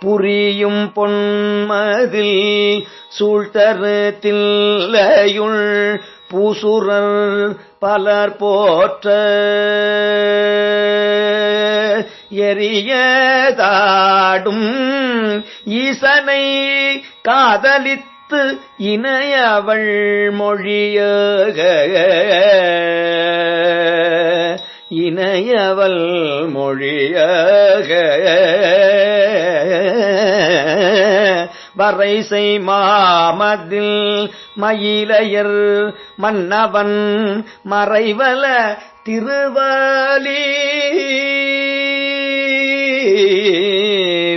புரியும் பொன்மதில் சூழ்தரு தில்லையுள் பூசுரர் பலர் போற்ற எரியதாடும் ஈசனை காதலித்து இணையவள் மொழியாக இணையவள் மொழியாக வரைசை மாமதில் மயிலையர் மன்னவன் மறைவல திருவாலி.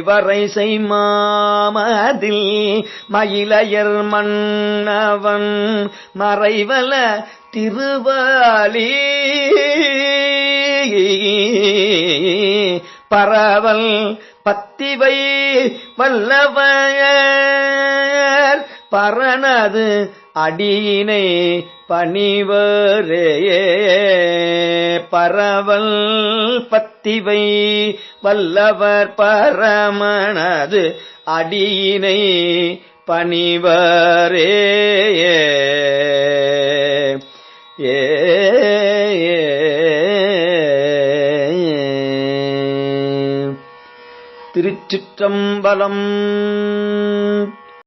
வரைசை மாமதில் மயிலையர் மன்னவன் மறைவல திருவாலி. பரவல் பத்திவை வல்லவர். பரணது அடியினை பணிவரே. பரவல் பத்திவை வல்லவர் பரமனது அடியினை பணிவரே. ஏ திருச்சிற்றம்பலம்.